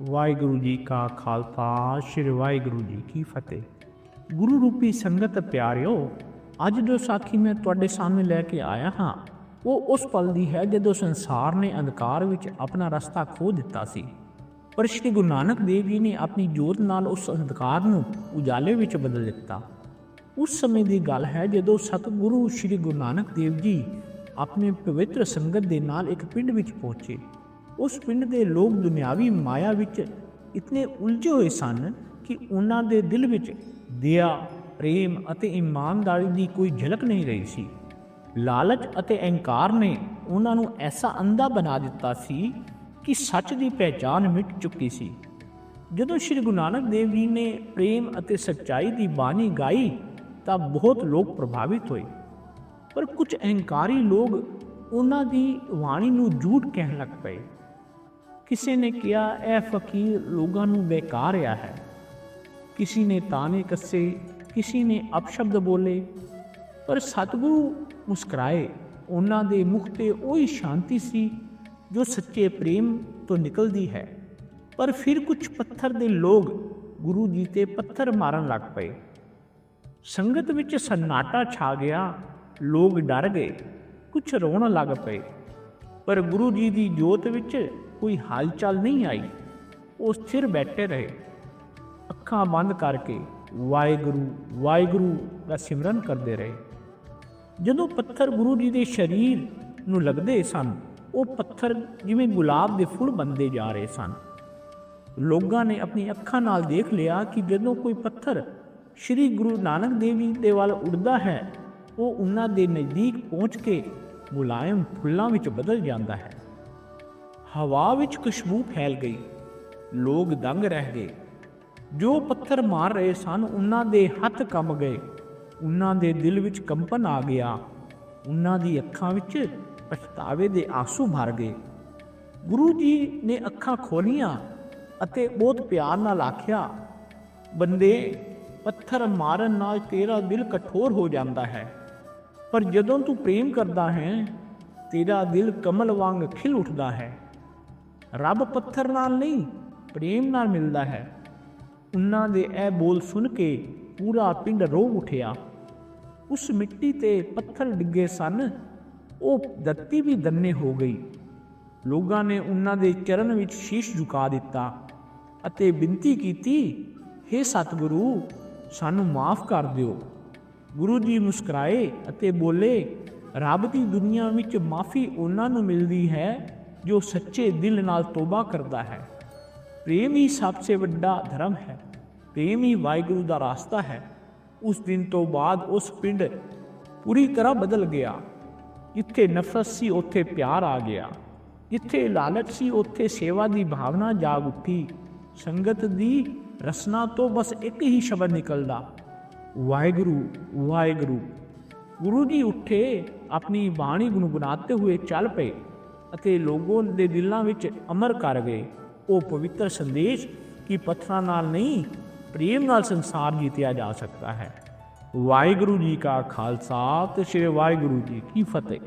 ਵਾਹਿਗੁਰੂ ਜੀ ਕਾ ਖਾਲਸਾ, ਸ੍ਰੀ ਵਾਹਿਗੁਰੂ ਜੀ ਕੀ ਫਤਿਹ। ਗੁਰੂ ਰੂਪੀ ਸੰਗਤ ਪਿਆਰਿਓ, ਅੱਜ ਜੋ ਸਾਖੀ ਮੈਂ ਤੁਹਾਡੇ ਸਾਹਮਣੇ ਲੈ ਕੇ ਆਇਆ ਹਾਂ, ਉਹ ਉਸ ਪਲ ਦੀ ਹੈ ਜਦੋਂ ਸੰਸਾਰ ਨੇ ਅੰਧਕਾਰ ਵਿੱਚ ਆਪਣਾ ਰਸਤਾ ਖੋ ਦਿੱਤਾ ਸੀ। ਪਰ ਸ਼੍ਰੀ ਗੁਰੂ ਨਾਨਕ ਦੇਵ ਜੀ ਨੇ ਆਪਣੀ ਜੋਤ ਨਾਲ ਉਸ ਅੰਧਕਾਰ ਨੂੰ ਉਜਾਲੇ ਵਿੱਚ ਬਦਲ ਦਿੱਤਾ। ਉਸ ਸਮੇਂ ਦੀ ਗੱਲ ਹੈ ਜਦੋਂ ਸਤਿਗੁਰੂ ਸ਼੍ਰੀ ਗੁਰੂ ਨਾਨਕ ਦੇਵ ਜੀ ਆਪਣੇ ਪਵਿੱਤਰ ਸੰਗਤ ਦੇ ਨਾਲ ਇੱਕ ਪਿੰਡ ਵਿੱਚ ਪਹੁੰਚੇ। ਉਸ ਪਿੰਡ ਦੇ ਲੋਕ ਦੁਨਿਆਵੀ ਮਾਇਆ ਵਿੱਚ ਇਤਨੇ ਉਲਝੇ ਹੋਏ ਸਨ ਕਿ ਉਹਨਾਂ ਦੇ ਦਿਲ ਵਿੱਚ ਦਇਆ, ਪ੍ਰੇਮ ਅਤੇ ਇਮਾਨਦਾਰੀ ਦੀ ਕੋਈ ਝਲਕ ਨਹੀਂ ਰਹੀ ਸੀ। ਲਾਲਚ ਅਤੇ ਅਹੰਕਾਰ ਨੇ ਉਹਨਾਂ ਨੂੰ ਐਸਾ ਅੰਧਾ ਬਣਾ ਦਿੱਤਾ ਸੀ ਕਿ ਸੱਚ ਦੀ ਪਹਿਚਾਨ ਮਿਟ ਚੁੱਕੀ ਸੀ। ਜਦੋਂ ਸ਼੍ਰੀ ਗੁਰੂ ਨਾਨਕ ਦੇਵ ਜੀ ਨੇ ਪ੍ਰੇਮ ਅਤੇ ਸੱਚਾਈ ਦੀ ਬਾਣੀ ਗਾਈ, ਤਾਂ ਬਹੁਤ ਲੋਕ ਪ੍ਰਭਾਵਿਤ ਹੋਏ। ਪਰ ਕੁਝ ਅਹੰਕਾਰੀ ਲੋਕ ਉਹਨਾਂ ਦੀ ਵਾਣੀ ਨੂੰ ਝੂਠ ਕਹਿਣ ਲੱਗ ਪਏ। ਕਿਸੇ ਨੇ ਕਿਹਾ, ਇਹ ਫਕੀਰ ਲੋਕਾਂ ਨੂੰ ਬੇਕਾਰ ਰਿਹਾ ਹੈ। ਕਿਸੇ ਨੇ ਤਾਨੇ ਕੱਸੇ, ਕਿਸੇ ਨੇ ਅਪਸ਼ਬਦ ਬੋਲੇ। ਪਰ ਸਤਿਗੁਰੂ ਮੁਸਕਰਾਏ। ਉਹਨਾਂ ਦੇ ਮੁਖ ਤੇ ਉਹੀ ਸ਼ਾਂਤੀ ਸੀ ਜੋ ਸੱਚੇ ਪ੍ਰੇਮ ਤੋਂ ਨਿਕਲਦੀ ਹੈ। ਪਰ ਫਿਰ ਕੁਝ ਪੱਥਰ ਦੇ ਲੋਕ ਗੁਰੂ ਜੀ ਤੇ ਪੱਥਰ ਮਾਰਨ ਲੱਗ ਪਏ। ਸੰਗਤ ਵਿੱਚ ਸੰਨਾਟਾ ਛਾ ਗਿਆ। ਲੋਕ ਡਰ ਗਏ। ਕੁਝ ਰੋਣ ਲੱਗ ਪਏ। ਪਰ ਗੁਰੂ ਜੀ ਦੀ ਜੋਤ ਵਿੱਚ ਕੋਈ ਹਾਲਚਲ ਨਹੀਂ ਆਈ। ਉਹ ਸਥਿਰ ਬੈਠੇ ਰਹੇ। ਅੱਖਾਂ ਬੰਦ ਕਰਕੇ ਵਾਹਿਗੁਰੂ ਵਾਹਿਗੁਰੂ ਦਾ ਸਿਮਰਨ ਕਰਦੇ ਰਹੇ। ਜਦੋਂ ਪੱਥਰ ਗੁਰੂ ਜੀ ਦੇ ਸਰੀਰ ਨੂੰ ਲੱਗਦੇ ਸਨ, ਉਹ ਪੱਥਰ ਜਿਵੇਂ ਗੁਲਾਬ ਦੇ ਫੁੱਲ ਬੰਦੇ ਜਾ ਰਹੇ ਸਨ। ਲੋਕਾਂ ਨੇ ਆਪਣੀ ਅੱਖਾਂ ਨਾਲ ਦੇਖ ਲਿਆ ਕਿ ਜਦੋਂ ਕੋਈ ਪੱਥਰ ਸ੍ਰੀ ਗੁਰੂ ਨਾਨਕ ਦੇਵ ਜੀ ਦੇ ਵੱਲ ਉੱਡਦਾ ਹੈ, ਉਹ ਉਹਨਾਂ ਦੇ ਨਜ਼ਦੀਕ ਪਹੁੰਚ ਕੇ ਮੁਲਾਇਮ ਫੁੱਲਾਂ ਵਿੱਚ ਬਦਲ ਜਾਂਦਾ ਹੈ। ਹਵਾ ਵਿੱਚ ਖੁਸ਼ਬੂ ਫੈਲ ਗਈ। ਲੋਕ ਦੰਗ ਰਹਿ ਗਏ। ਜੋ ਪੱਥਰ ਮਾਰ ਰਹੇ ਸਨ, ਉਹਨਾਂ ਦੇ ਹੱਥ ਕੰਬ ਗਏ। ਉਹਨਾਂ ਦੇ ਦਿਲ ਵਿੱਚ ਕੰਪਨ ਆ ਗਿਆ। ਉਹਨਾਂ ਦੀ ਅੱਖਾਂ ਵਿੱਚ ਪਛਤਾਵੇ ਦੇ ਆਂਸੂ ਭਰ ਗਏ। ਗੁਰੂ ਜੀ ਨੇ ਅੱਖਾਂ ਖੋਲੀਆਂ ਅਤੇ ਬਹੁਤ ਪਿਆਰ ਨਾਲ ਆਖਿਆ, ਬੰਦੇ, ਪੱਥਰ ਮਾਰਨ ਨਾਲ ਤੇਰਾ ਦਿਲ ਕਠੋਰ ਹੋ ਜਾਂਦਾ ਹੈ। ਪਰ ਜਦੋਂ ਤੂੰ ਪ੍ਰੇਮ ਕਰਦਾ ਹੈ, ਤੇਰਾ ਦਿਲ ਕਮਲ ਵਾਂਗ ਖਿਲ ਉੱਠਦਾ ਹੈ। ਰੱਬ ਪੱਥਰ ਨਾਲ ਨਹੀਂ, ਪ੍ਰੇਮ ਨਾਲ ਮਿਲਦਾ ਹੈ। ਉਹਨਾਂ ਦੇ ਇਹ ਬੋਲ ਸੁਣ ਕੇ ਪੂਰਾ ਪਿੰਡ ਰੋ ਉਠਿਆ। ਉਸ ਮਿੱਟੀ ਤੇ ਪੱਥਰ ਡਿੱਗੇ ਸਨ। ਉਹ ਧਰਤੀ ਵੀ ਦੰਨੇ ਹੋ ਗਈ। ਲੋਕਾਂ ਨੇ ਉਹਨਾਂ ਦੇ ਚਰਨ ਵਿੱਚ ਸ਼ੀਸ਼ ਝੁਕਾ ਦਿੱਤਾ ਅਤੇ ਬੇਨਤੀ ਕੀਤੀ हे ਸਤਿਗੁਰੂ, ਸਾਨੂੰ ਮਾਫ ਕਰ ਦਿਓ। ਗੁਰੂ ਜੀ ਮੁਸਕਰਾਏ ਅਤੇ ਬੋਲੇ, ਰੱਬ ਦੀ ਦੁਨੀਆ ਵਿੱਚ ਮਾਫੀ ਉਹਨਾਂ ਨੂੰ ਮਿਲਦੀ ਹੈ ਜੋ ਸੱਚੇ ਦਿਲ ਨਾਲ ਤੋਬਾ ਕਰਦਾ ਹੈ। ਪ੍ਰੇਮ ਹੀ ਸਭ ਤੋਂ ਵੱਡਾ ਧਰਮ ਹੈ। ਪ੍ਰੇਮ ਹੀ ਵਾਹਿਗੁਰੂ ਦਾ ਰਾਸਤਾ ਹੈ। ਉਸ ਦਿਨ ਤੋਂ ਬਾਅਦ ਉਸ ਪਿੰਡ ਪੂਰੀ ਤਰ੍ਹਾਂ ਬਦਲ ਗਿਆ। ਜਿੱਥੇ ਨਫ਼ਰਤ ਸੀ, ਉੱਥੇ ਪਿਆਰ ਆ ਗਿਆ। ਜਿੱਥੇ ਲਾਲਚ ਸੀ, ਉੱਥੇ ਸੇਵਾ ਦੀ ਭਾਵਨਾ ਜਾਗ ਉੱਠੀ। ਸੰਗਤ ਦੀ ਰਸਨਾ ਤੋਂ ਬਸ ਇੱਕ ਹੀ ਸ਼ਬਦ ਨਿਕਲਦਾ, ਵਾਹਿਗੁਰੂ ਵਾਹਿਗੁਰੂ। ਗੁਰੂ ਜੀ ਉੱਠੇ, ਆਪਣੀ ਬਾਣੀ ਗੁਣਗੁਣਾਤੇ ਹੋਏ ਚੱਲ ਪਏ। ਅਤੇ ਲੋਗੋਂ ਦੇ ਦਿਲਾਂ ਵਿੱਚ ਅਮਰ ਕਰ ਗਏ। ਉਹ ਪਵਿੱਤਰ ਸੰਦੇਸ਼ ਕਿ ਪੱਥਰਾਂ ਨਾਲ ਨਹੀਂ, ਪ੍ਰੇਮ ਨਾਲ ਸੰਸਾਰ ਜਿੱਤਿਆ ਜਾ ਸਕਦਾ ਹੈ। ਵਾਹਿਗੁਰੂ ਜੀ ਕਾ ਖਾਲਸਾ ਤੇ ਸ੍ਰੀ ਵਾਹਿਗੁਰੂ ਜੀ ਕੀ ਫਤਿਹ।